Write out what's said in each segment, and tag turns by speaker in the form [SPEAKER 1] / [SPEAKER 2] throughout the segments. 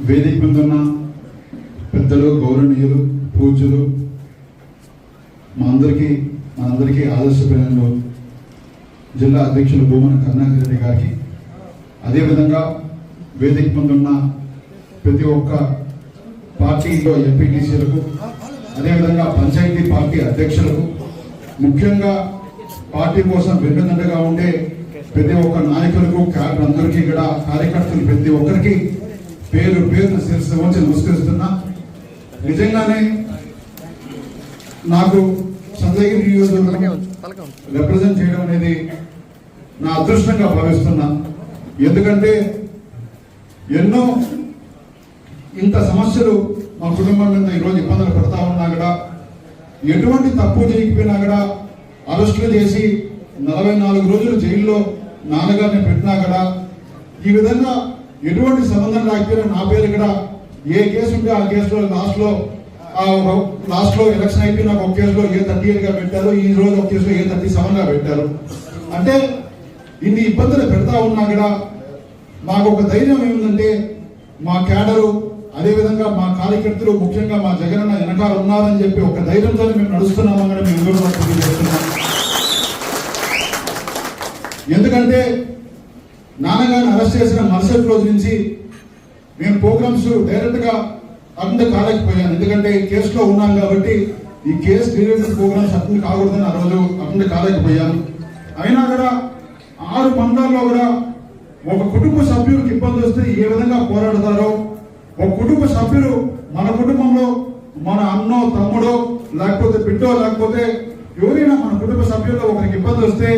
[SPEAKER 1] వేదిక ముందున్న పెద్దలు గౌరవనీయులు పూజలు మా అందరికీ మనందరికీ ఆదర్శప్రాయంలో జిల్లా అధ్యక్షులు భూమన కరుణాకర్ రెడ్డి గారికి అదేవిధంగా వేదిక ముందున్న ప్రతి ఒక్క పార్టీలో ఎంపీటీసీలకు అదేవిధంగా పంచాయతీ పార్టీ అధ్యక్షులకు ముఖ్యంగా పార్టీ కోసం వెన్నుదండగా ఉండే ప్రతి ఒక్క నాయకులకు అందరికీ కూడా కార్యకర్తలు ప్రతి ఒక్కరికి పేరు పేరు శిరస్సు వచ్చి నమస్కరిస్తున్నా. నిజంగానే నాకు సంజయగిరి నియోజకవర్గం రిప్రజెంట్ చేయడం అనేది నా అదృష్టంగా భావిస్తున్నా. ఎందుకంటే ఎన్నో ఇంత సమస్యలు మా కుటుంబం మీద ఈరోజు ఇబ్బందులు పడతా ఉన్నా కూడా ఎటువంటి తప్పు చేయకపోయినా కూడా అరెస్టులు చేసి నలభై నాలుగు రోజులు జైల్లో నాన్నగారిని పెట్టినా కూడా ఈ విధంగా ఎటువంటి సంబంధం లేకపోయినా నా పేరు కూడా ఏ కేసు ఉంటే ఆ కేసులో లాస్ట్లో లాస్ట్లో ఆ అయిపోయి నాకు ఎలక్షన్ అయిపోయిన ఒక కేసులో ఏ థర్టీ ఎయిట్గా పెట్టారు ఈ రోజు ఒక కేసులో ఏ థర్టీ సెవెన్గా పెట్టారు. అంటే ఇన్ని ఇబ్బందులు పెడతా ఉన్నా కూడా మాకు ఒక ధైర్యం ఏమిటంటే మా క్యాడరు అదేవిధంగా మా కార్యకర్తలు ముఖ్యంగా మా జగనన్న వెనకాల ఉన్నారని చెప్పి ఒక ధైర్యంతో మేము నడుస్తున్నామని కూడా మేము ఎందుకంటే నాన్నగారిని అరెస్ట్ చేసిన మరుసటి రోజు నుంచి మేము ప్రోగ్రామ్స్ డైరెక్ట్గా గా కాలేకపోయాను ఎందుకంటే ఈ కేసులో ఉన్నాం కాబట్టి ఈ కేసు రిలేటెడ్ ప్రోగ్రామ్స్ అటెండ్ కాకూడదని ఆ రోజు అటెండ్ కాలేకపోయాను అయినా కూడా ఆరు మండలాల్లో కూడా ఒక కుటుంబ సభ్యుడికి ఇబ్బంది వస్తే ఏ విధంగా పోరాడతారో ఒక కుటుంబ సభ్యులు మన కుటుంబంలో మన అన్నో తమ్ముడో లేకపోతే బిడ్డో లేకపోతే ఎవరైనా మన కుటుంబ సభ్యుల్లో ఒకరికి ఇబ్బంది వస్తే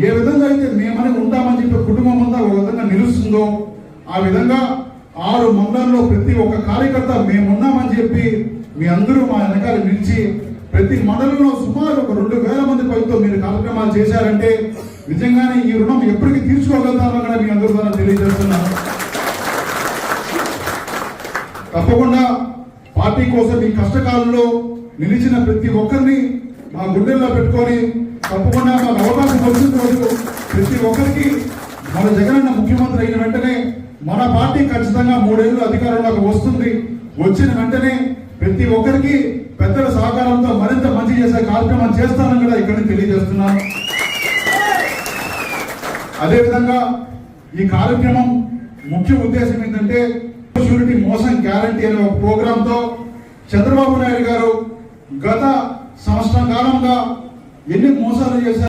[SPEAKER 1] ఏ విధంగా అయితే మేమని ఉంటామని చెప్పి కుటుంబం అంతా ఒక విధంగా నిలుస్తుందో ఆ విధంగా ఆరు మండలంలో ప్రతి ఒక్క కార్యకర్త మేమున్నామని చెప్పి మీ అందరూ మా వెనకాల నిలిచి ప్రతి మండలంలో సుమారు ఒక రెండు వేల మంది పైతో మీరు కార్యక్రమాలు చేశారంటే నిజంగానే ఈ రుణం ఎప్పటికీ తీర్చుకోగలుగుతామని కూడా మీ అందరూ ద్వారా తెలియజేస్తున్నాను. తప్పకుండా పార్టీ కోసం ఈ కష్టకాలంలో నిలిచిన ప్రతి ఒక్కరిని మా గుండెల్లో పెట్టుకొని తప్పకుండా మాకు అవకాశం వచ్చిన రోజు ప్రతి ఒక్కరికి మన జగనన్న ముఖ్యమంత్రి అయిన వెంటనే మన పార్టీ ఖచ్చితంగా మూడేళ్ళు అధికారంలోకి వస్తుంది. వచ్చిన వెంటనే ప్రతి ఒక్కరికి పెద్దల సహకారంతో మరింత మంచి చేసే కార్యక్రమం చేస్తానని కూడా ఇక్కడ తెలియజేస్తున్నాను. అదేవిధంగా ఈ కార్యక్రమం ముఖ్య ఉద్దేశం ఏంటంటే షూరిటీ మోసం గ్యారంటీ అనే ఒక ప్రోగ్రామ్తో చంద్రబాబు నాయుడు గారు గత సంవత్సరం కాలంగా ఎన్ని మోసాలు చేశారు.